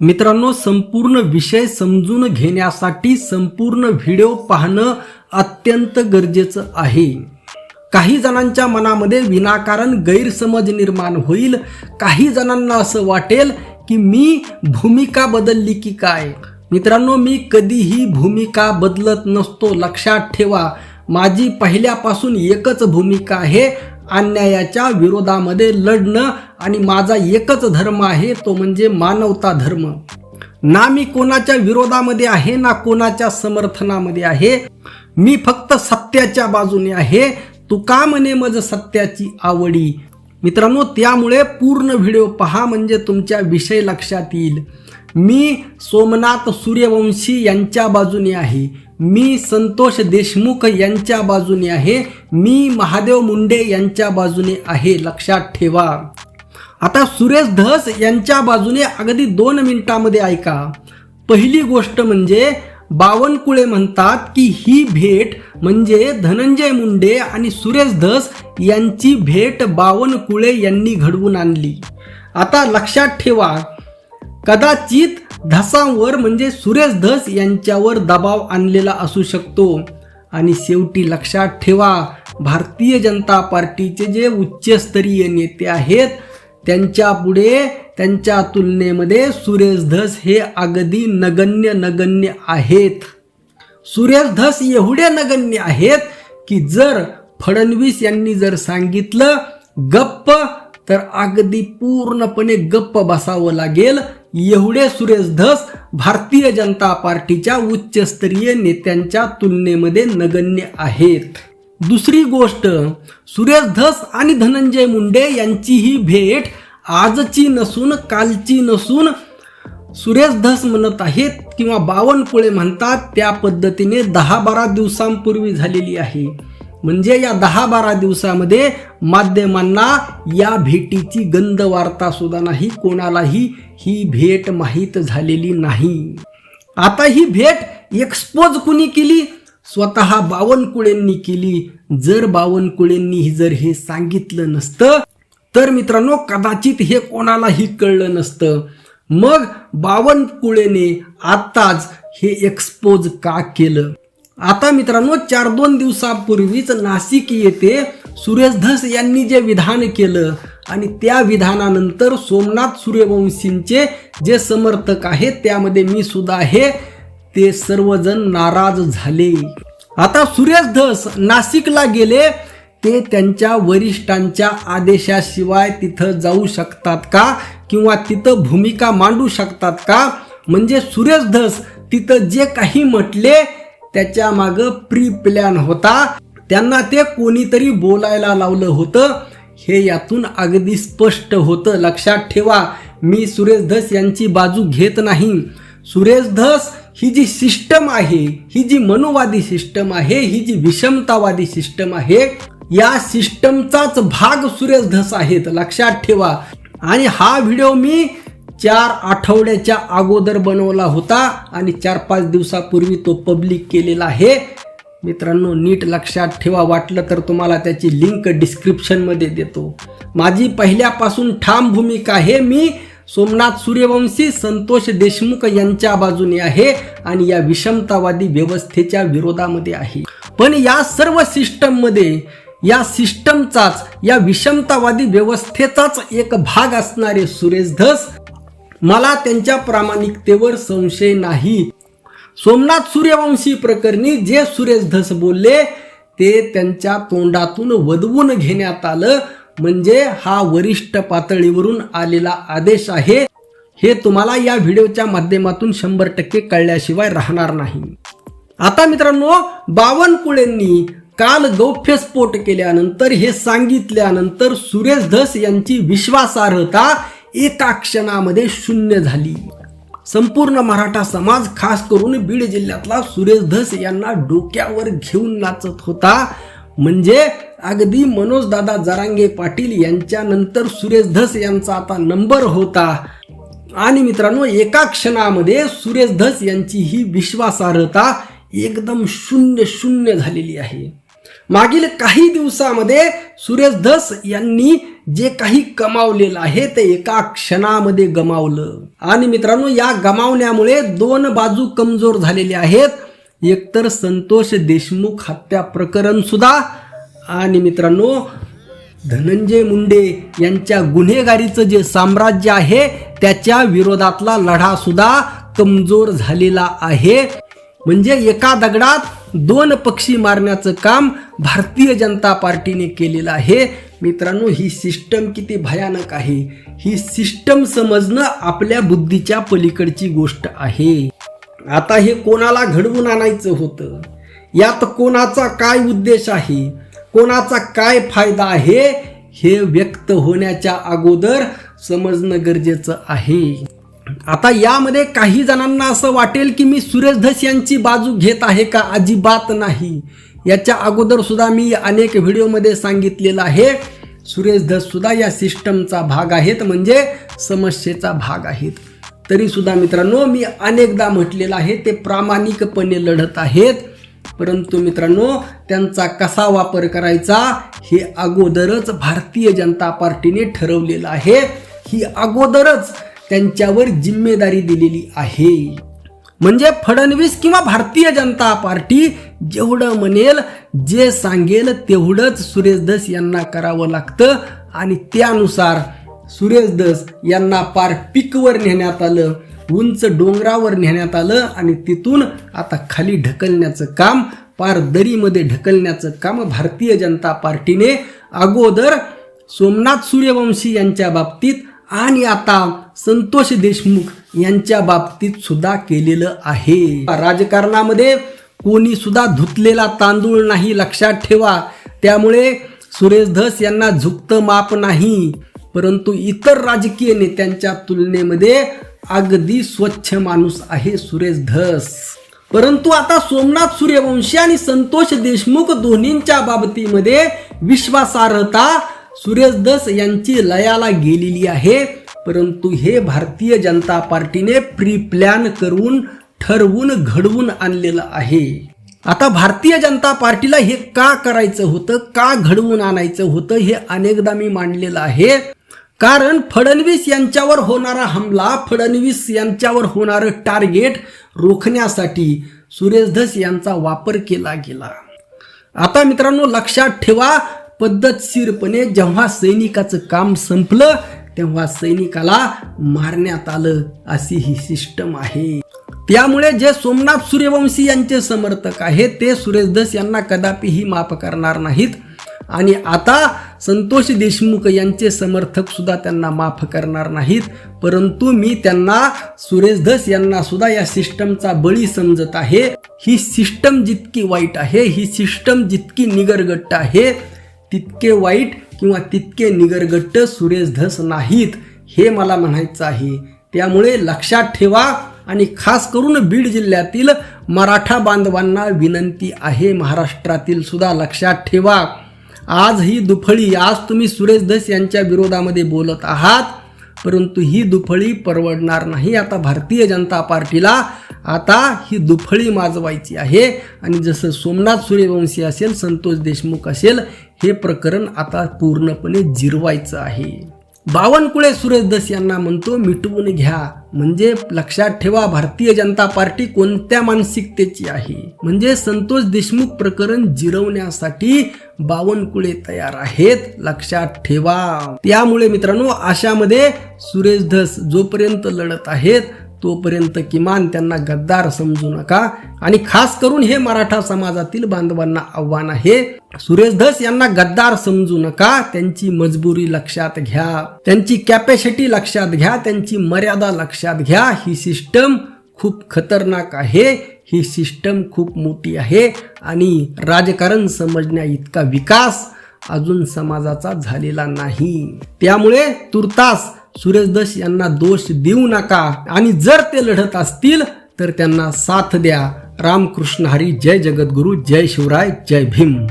मित्रांनो संपूर्ण विषय समजून घेण्यासाठी संपूर्ण व्हिडिओ पाहणं अत्यंत गरजेचं आहे. काही जणांच्या मनामध्ये विनाकारण गैरसमज निर्माण होईल. काही जणांना असं वाटेल की मी भूमिका बदलली की काय? मित्रांनो मी कधीही भूमिका बदलत नसतो. लक्षात ठेवा माझी पहिल्यापासून एकच भूमिका आहे अन्यायाच्या विरोधामध्ये लढणं आणि माझा एकच धर्म आहे तो म्हणजे मानवता धर्म. ना मी कोणाच्या विरोधामध्ये आहे ना कोणाच्या समर्थनामध्ये आहे. मी फक्त सत्याच्या बाजूने आहे. तुका म्हणे मज सत्याची आवडी. मित्रांनो त्यामुळे पूर्ण व्हिडिओ पहा म्हणजे तुमच्या विषय लक्षात येईल. मी सोमनाथ सूर्यवंशी यांच्या बाजूने आहे. मी संतोष देशमुख यांच्या बाजूने आहे. मी महादेव मुंडे यांच्या बाजूने आहे. लक्षात ठेवा. आता सुरेश धस यांच्या बाजूने अगदी दोन मिनिटामध्ये ऐका. पहिली गोष्ट म्हणजे बावनकुळे म्हणतात की ही भेट म्हणजे धनंजय मुंडे आणि सुरेश धस यांची भेट बावनकुळे यांनी घडवून आणली. आता लक्षात ठेवा. कदाचित धसांवर म्हणजे सुरेश धस यांच्यावर दबाव आणलेला असू शकतो. आणि शेवटी लक्षात ठेवा भारतीय जनता पार्टीचे जे उच्चस्तरीय नेते आहेत त्यांच्या पुढे त्यांच्या तुलनेमध्ये सुरेश धस हे अगदी नगण्य नगण्य आहेत. सुरेश धस एवढे नगण्य आहेत की जर फडणवीस यांनी जर सांगितलं गप्प तर अगदी पूर्णपणे गप्प बसावं लागेल. एवढे सुरेश धस भारतीय जनता पार्टीच्या उच्चस्तरीय नेत्यांच्या तुलनेमध्ये नगण्य आहेत. दुसरी गोष्ट सुरेश धस आणि धनंजय मुंडे यांची ही भेट आजची नसून कालची नसून सुरेश धस म्हणत आहेत किंवा बावनकुळे म्हणतात त्या पद्धतीने दहा बारा दिवसांपूर्वी झालेली आहे. म्हणजे या दहा बारा दिवसामध्ये माध्यमांना या भेटीची गंध वार्ता सुद्धा नाही कोणालाही ही भेट माहीत झालेली नाही. आता ही भेट एक्सपोज कुणी केली? स्वतः बावनकुळेंनी केली. जर बावनकुळेंनी जर हे सांगितलं नसतं तर मित्रांनो कदाचित हे कोणालाही कळलं नसतं. मग बावनकुळेने आत्ताच हे एक्सपोज का केलं? आता मित्रांनो चार दोन दिवसापूर्वीच नाशिक येथे सुरेश धस यांनी जे विधान केलं आणि त्या विधानानंतर सोमनाथ सूर्यवंशींचे जे समर्थक आहेत त्यामध्ये मी सुद्धा आहे. ते सर्वजण नाराज झाले. आता सुरेश धस नाशिकला गेले. ते त्यांच्या वरिष्ठांच्या आदेशाशिवाय तिथं जाऊ शकतात का? किंवा तिथं भूमिका मांडू शकतात का? म्हणजे सुरेश धस तिथं जे काही म्हटले त्याच्या माग प्री प्लॅन होता. त्यांना ते कोणीतरी बोलायला लावलं होतं. हे यातून अगदी स्पष्ट होतं. लक्षात ठेवा मी सुरेश धस यांची बाजू घेत नाही. सुरेश धस ही जी सिस्टम आहे ही जी मनुवादी सिस्टम आहे ही जी विषमतावादी सिस्टम आहे या सिस्टमचाच भाग सुरेश धस आहेत. लक्षात ठेवा. आणि हा व्हिडिओ मी चार आठवड्याच्या अगोदर बनवला होता आणि चार पाच दिवसापूर्वी तो पब्लिक केलेला आहे. मित्रांनो नीट लक्षात ठेवा. वाटलं तर तुम्हाला त्याची लिंक डिस्क्रिप्शनमध्ये देतो. माझी पहिल्यापासून ठाम भूमिका आहे मी. सोमनाथ सूर्यवंशी संतोष देशमुख यांच्या बाजूने आहे आणि या विषमतावादी व्यवस्थेच्या विरोधामध्ये आहे. पण या सर्व सिस्टममध्ये या सिस्टमचाच या विषमतावादी व्यवस्थेचाच एक भाग असणारे सुरेश धस मला त्यांच्या प्रामाणिकतेवर संशय नाही. सोमनाथ सूर्यवंशी प्रकरणी जे सुरेश धस बोलले ते त्यांच्या तोंडातून वदवून घेण्यात आलं. म्हणजे हा वरिष्ठ पातळीवरून आलेला आदेश आहे. हे तुम्हाला या व्हिडिओच्या माध्यमातून शंभर टक्के कळल्याशिवाय राहणार नाही. आता मित्रांनो बावनकुळेंनी काल गौप्यस्फोट केल्यानंतर हे सांगितल्यानंतर सुरेश धस यांची विश्वासार्हता एका क्षणामध्ये शून्य झाली. संपूर्ण मराठा समाज खास करून बीड जिल्ह्यातला सुरेश धस यांना डोक्यावर घेऊन नाचत होता. म्हणजे अगदी मनोजदादा जरांगे पाटील यांच्यानंतर सुरेश धस यांचा आता नंबर होता. आणि मित्रांनो एका क्षणामध्ये सुरेश धस यांची ही विश्वासार्हता एकदम शून्य शून्य झालेली आहे. मागील काही दिवसामध्ये सुरेश धस यांनी जे काही कमावलेलं आहे ते एका क्षणामध्ये गमावलं. आणि मित्रांनो या गमावण्यामुळे दोन बाजू कमजोर झालेले आहेत. एकतर संतोष देशमुख हत्या प्रकरण सुद्धा. आणि मित्रांनो धनंजय मुंडे यांच्या गुन्हेगारीचं जे साम्राज्य आहे त्याच्या विरोधातला लढा सुद्धा कमजोर झालेला आहे. म्हणजे एका दगडात दोन पक्षी मारण्याचं काम भारतीय जनता पार्टीने केलेलं आहे. मित्रांनो ही सिस्टम किती भयानक आहे. ही सिस्टम समजणं आपल्या बुद्धीच्या पलीकडची गोष्ट आहे. आता हे कोणाला घडवून आणायचं होतं? यात कोणाचा काय उद्देश आहे? कोणाचा काय फायदा आहे? हे व्यक्त होण्याच्या अगोदर समजणं गरजेचं आहे. आता यामध्ये काही जणांना असं वाटेल की मी सुरेश धस यांची बाजू घेत आहे का? अजिबात नाही. याच्या अगोदर सुद्धा मी अनेक व्हिडिओमध्ये सांगितलेलं आहे. सुरेश धससुद्धा या सिस्टमचा भाग आहेत म्हणजे समस्येचा भाग आहेत. तरीसुद्धा मित्रांनो मी अनेकदा म्हटलेलं आहे ते प्रामाणिकपणे लढत आहेत. परंतु मित्रांनो त्यांचा कसा वापर करायचा हे अगोदरच भारतीय जनता पार्टीने ठरवलेलं आहे. ही अगोदरच त्यांच्यावर जिम्मेदारी दिलेली आहे. म्हणजे फडणवीस किंवा भारतीय जनता पार्टी जेवढं म्हणेल जे सांगेल तेवढंच सुरेश दस यांना करावं लागतं. आणि त्यानुसार सुरेश दस यांना पार पिकवर नेण्यात आलं उंच डोंगरावर नेण्यात आलं आणि तिथून आता खाली ढकलण्याचं काम पार दरीमध्ये ढकलण्याचं काम भारतीय जनता पार्टीने अगोदर सोमनाथ सूर्यवंशी यांच्या बाबतीत आणि आता संतोष देशमुख यांच्या बाबतीत सुद्धा केलेलं आहे. राजकारणामध्ये कोणी सुद्धा धुतलेला तांदूळ नाही लक्षात ठेवा. त्यामुळे सुरेश धस यांना झुकतं माप नाही. परंतु इतर राजकीय नेत्यांच्या तुलनेमध्ये अगदी स्वच्छ माणूस आहे सुरेश धस. परंतु आता सोमनाथ सूर्यवंशी आणि संतोष देशमुख दोन्हींच्या बाबतीमध्ये विश्वासार्हता सुरेश यांची लयाला गेलेली आहे. परंतु हे भारतीय जनता पार्टीने प्री प्लॅन करून ठरवून घडवून आणलेलं आहे. आता भारतीय जनता पार्टीला हे का करायचं होतं का घडवून आणायचं होतं हे अनेकदा मी मांडलेलं आहे. कारण फडणवीस यांच्यावर होणारा हमला फडणवीस यांच्यावर होणारं टार्गेट रोखण्यासाठी सुरेश धस यांचा वापर केला गेला. आता मित्रांनो लक्षात ठेवा पद्धतशीरपणे जेव्हा सैनिकाचं काम संपलं तेव्हा सैनिकाला मारण्यात आलं अशी ही सिस्टम आहे. त्यामुळे जे सोमनाथ सूर्यवंशी यांचे समर्थक आहेत ते सुरेश यांना कदापिही माफ करणार नाहीत. आणि आता संतोष देशमुख यांचे समर्थक सुद्धा त्यांना माफ करणार नाहीत. परंतु मी त्यांना सुरेश धस यांना सुद्धा या सिस्टमचा बळी समजत आहे. ही सिस्टम जितकी वाईट आहे ही सिस्टम जितकी निगरगट्ट आहे तितके वाईट किंवा तितके निगरगट्ट सुरेश धस नाहीत हे मला म्हणायचं आहे. त्यामुळे लक्षात ठेवा आणि खास करून बीड जिल्ह्यातील मराठा बांधवांना विनंती आहे महाराष्ट्रातील सुद्धा लक्षात ठेवा. आज ही दुफळी आज तुम्ही सुरेश धस यांच्या विरोधामध्ये बोलत आहात परंतु ही दुफळी परवडणार नाही. आता भारतीय जनता पार्टीला आता ही दुफळी माजवायची आहे. आणि जसं सोमनाथ सूर्यवंशी असेल संतोष देशमुख असेल हे प्रकरण आता पूर्णपणे जिरवायचं आहे. बावनकुळे सुरेश दस यांना म्हणतो मिटवून घ्या. म्हणजे लक्षात ठेवा भारतीय जनता पार्टी कोणत्या मानसिकतेची आहे? म्हणजे संतोष देशमुख प्रकरण जिरवण्यासाठी बावनकुळे तयार आहेत. लक्षात ठेवा. त्यामुळे मित्रांनो अशामध्ये सुरेश धस जोपर्यंत लढत आहेत तोपर्यंत किमान त्यांना गद्दार समजू नका. आणि खास करून हे मराठा समाजातील बांधवांना आव्हान आहे. सुरेश धस यांना गद्दार समजू नका. त्यांची मजबुरी लक्षात घ्या. त्यांची कॅपॅसिटी लक्षात घ्या. त्यांची मर्यादा लक्षात घ्या. ही सिस्टम खूप खतरनाक आहे. ही सिस्टम खूप मोठी आहे. आणि राजकारण समजण्या इतका विकास अजून समाजाचा झालेला नाही. त्यामुळे तुर्तास सूरजदश यांना दोष देऊ नका. आणि जर ते लढत असतील तर त्यांना साथ द्या. रामकृष्ण हरी जय जगद्गुरु जय शिवराय जय भीम.